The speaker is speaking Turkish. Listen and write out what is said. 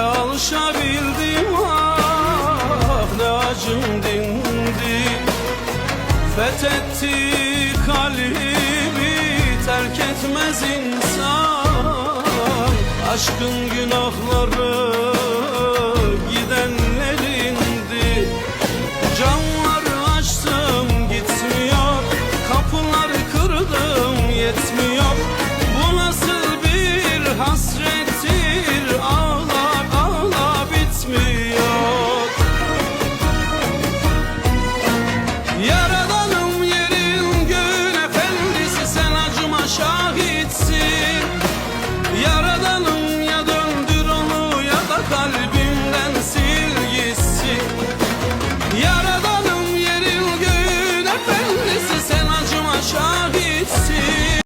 alışabildim ah ne acım dindi. Fethetti kalbimi terk etmez insan. Aşkın günahları gidenlerindi. Camları açtım gitmiyor. Kapıları kırdım yetmiyor. cachorro